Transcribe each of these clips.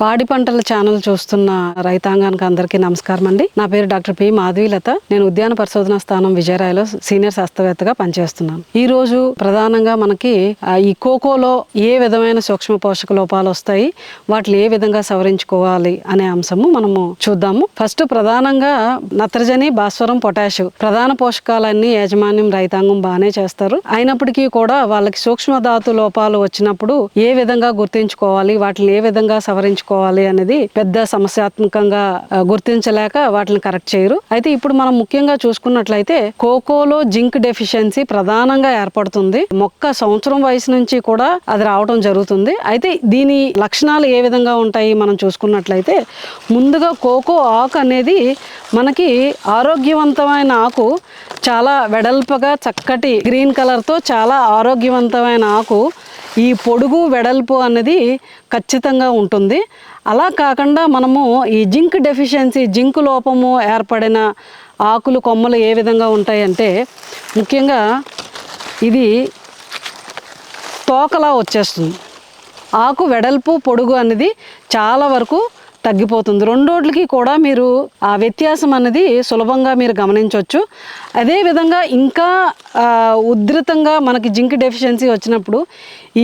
పాడి పంటల ఛానల్ చూస్తున్న రైతాంగానికి అందరికీ నమస్కారం అండి. నా పేరు డాక్టర్ పి మాధవీలత. నేను ఉద్యాన పరిశోధన స్థానం విజయరాయలో సీనియర్ శాస్త్రవేత్తగా పనిచేస్తున్నాను. ఈ రోజు ప్రధానంగా మనకి ఈ కోకోలో ఏ విధమైన సూక్ష్మ పోషక లోపాలు వస్తాయి వాటిని ఏ విధంగా సవరించుకోవాలి అనే అంశము మనము చూద్దాము. ఫస్ట్ ప్రధానంగా నత్రజని భాస్వరం పొటాష్ ప్రధాన పోషకాలన్నీ యాజమాన్యం రైతాంగం బాగానే చేస్తారు. అయినప్పటికీ కూడా వాళ్ళకి సూక్ష్మ ధాతు లోపాలు వచ్చినప్పుడు ఏ విధంగా గుర్తించుకోవాలి వాటిని ఏ విధంగా సవరించుకోవాలి అనేది పెద్ద సమస్యాత్మకంగా గుర్తించలేక వాటిని కరెక్ట్ చేయరు. అయితే ఇప్పుడు మనం ముఖ్యంగా చూసుకున్నట్లయితే కోకోలో జింక్ డెఫిషియన్సీ ప్రధానంగా ఏర్పడుతుంది. మొక్క సంవత్సరం వయసు నుంచి కూడా అది రావడం జరుగుతుంది. అయితే దీని లక్షణాలు ఏ విధంగా ఉంటాయి మనం చూసుకున్నట్లయితే ముందుగా కోకో ఆకు అనేది మనకి ఆరోగ్యవంతమైన ఆకు చాలా వెడల్పగా చక్కటి గ్రీన్ కలర్తో చాలా ఆరోగ్యవంతమైన ఆకు ఈ పొడుగు వెడల్పు అన్నది ఖచ్చితంగా ఉంటుంది. అలా కాకుండా మనము ఈ జింక్ డెఫిషియన్సీ జింక్ లోపము ఏర్పడిన ఆకులు కొమ్మలు ఏ విధంగా ఉంటాయంటే ముఖ్యంగా ఇది తోకలా వచ్చేస్తుంది. ఆకు వెడల్పు పొడుగు అనేది చాలా వరకు తగ్గిపోతుంది. రెండోట్లకి కూడా మీరు ఆ వ్యత్యాసం అనేది సులభంగా మీరు గమనించవచ్చు. అదేవిధంగా ఇంకా ఉధృతంగా మనకి జింక్ డెఫిషియన్సీ వచ్చినప్పుడు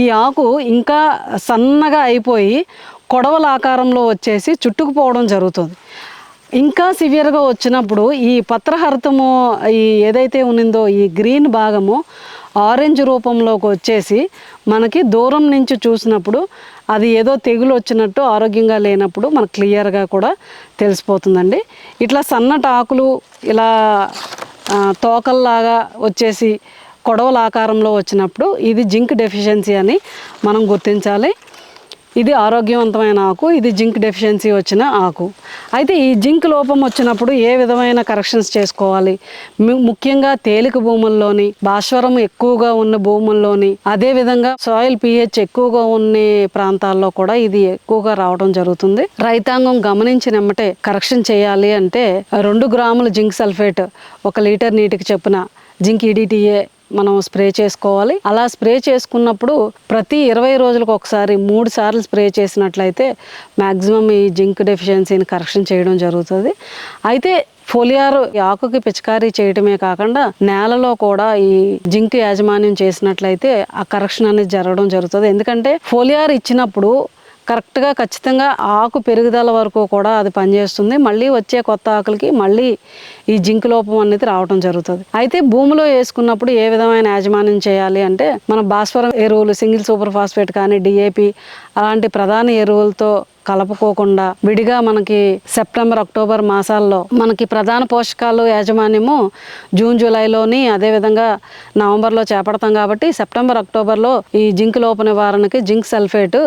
ఈ ఆకు ఇంకా సన్నగా అయిపోయి కొడవల ఆకారంలో వచ్చేసి చుట్టుకుపోవడం జరుగుతుంది. ఇంకా సివియర్గా వచ్చినప్పుడు ఈ పత్రహరితము ఈ ఏదైతే ఉన్నిందో ఈ గ్రీన్ భాగము ఆరెంజ్ రూపంలోకి వచ్చేసి మనకి దూరం నుంచి చూసినప్పుడు అది ఏదో తెగులు వచ్చినట్టు ఆరోగ్యంగా లేనప్పుడు మనకు క్లియర్గా కూడా తెలిసిపోతుందండి. ఇట్లా సన్నటి ఆకులు ఇలా తోకల్లాగా వచ్చేసి కొడవల ఆకారంలో వచ్చినప్పుడు ఇది జింక్ డెఫిషియన్సీ అని మనం గుర్తించాలి. ఇది ఆరోగ్యవంతమైన ఆకు ఇది జింక్ డెఫిషియన్సీ వచ్చిన ఆకు. అయితే ఈ జింక్ లోపం వచ్చినప్పుడు ఏ విధమైన కరెక్షన్స్ చేసుకోవాలి? ముఖ్యంగా తేలిక భూముల్లోని భాస్వరం ఎక్కువగా ఉన్న భూముల్లోని అదే విధంగా సాయిల్ పిహెచ్ ఎక్కువగా ఉన్న ప్రాంతాల్లో కూడా ఇది ఎక్కువగా రావడం జరుగుతుంది. రైతాంగం గమనించినమ్మటే కరెక్షన్ చేయాలి అంటే రెండు గ్రాముల జింక్ సల్ఫేట్ ఒక లీటర్ నీటికి చొప్పున జింక్ ఈడిటిఏ మనం స్ప్రే చేసుకోవాలి. అలా స్ప్రే చేసుకున్నప్పుడు ప్రతి ఇరవై రోజులకు ఒకసారి మూడు సార్లు స్ప్రే చేసినట్లయితే మ్యాక్సిమం ఈ జింక్ డెఫిషియన్సీని కరెక్షన్ చేయడం జరుగుతుంది. అయితే ఫోలియార్ ఆకుకి పిచికారీ చేయటమే కాకుండా నేలలో కూడా ఈ జింక్ యాజమాన్యం చేసినట్లయితే ఆ కరెక్షన్ అనేది జరగడం జరుగుతుంది. ఎందుకంటే ఫోలియార్ ఇచ్చినప్పుడు కరెక్ట్గా ఖచ్చితంగా ఆకు పెరుగుదల వరకు కూడా అది పనిచేస్తుంది. మళ్ళీ వచ్చే కొత్త ఆకులకి మళ్ళీ ఈ జింక్ లోపం అనేది రావడం జరుగుతుంది. అయితే భూమిలో వేసుకున్నప్పుడు ఏ విధమైన యాజమాన్యం చేయాలి అంటే మన భాస్వరం ఎరువులు సింగిల్ సూపర్ ఫాస్ఫేట్ కానీ డిఏపి అలాంటి ప్రధాన ఎరువులతో కలపకోకుండా విడిగా మనకి సెప్టెంబర్ అక్టోబర్ మాసాల్లో మనకి ప్రధాన పోషకాలు యాజమాన్యము జూన్ జూలైలోని అదేవిధంగా నవంబర్లో చేపడతాం కాబట్టి సెప్టెంబర్ అక్టోబర్లో ఈ జింక్ లోప నివారణకి జింక్ సల్ఫేట్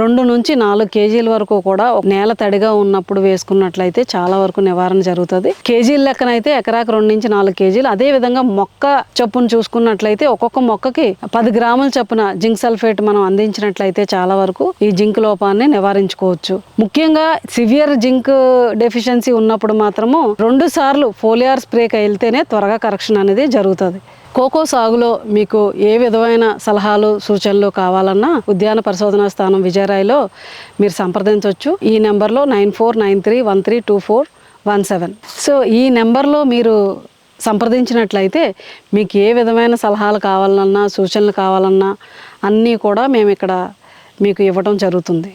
రెండు నుంచి నాలుగు కేజీల వరకు కూడా నేల తడిగా ఉన్నప్పుడు వేసుకున్నట్లయితే చాలా వరకు నివారణ జరుగుతుంది. కేజీల లెక్కనైతే ఎకరాకు రెండు నుంచి నాలుగు కేజీలు. అదే విధంగా మొక్క చొప్పును చూసుకున్నట్లయితే ఒక్కొక్క మొక్కకి పది గ్రాముల చొప్పున జింక్ సల్ఫేట్ మనం అందించినట్లయితే చాలా వరకు ఈ జింక్ లోపాన్ని నివారించుకోవచ్చు. ముఖ్యంగా సివియర్ జింక్ డెఫిషియన్సీ ఉన్నప్పుడు మాత్రము రెండు సార్లు ఫోలియార్ స్ప్రేకి వెళ్తేనే త్వరగా కరెక్షన్ అనేది జరుగుతుంది. కోకో సాగులో మీకు ఏ విధమైన సలహాలు సూచనలు కావాలన్నా ఉద్యాన పరిశోధనా స్థానం విజయరాయిలో మీరు సంప్రదించవచ్చు ఈ నెంబర్లో nine four nine three one three two four one seven. So ఈ నెంబర్లో మీరు సంప్రదించినట్లయితే మీకు ఏ విధమైన సలహాలు కావాలన్నా సూచనలు కావాలన్నా అన్నీ కూడా మేము ఇక్కడ మీకు ఇవ్వడం జరుగుతుంది.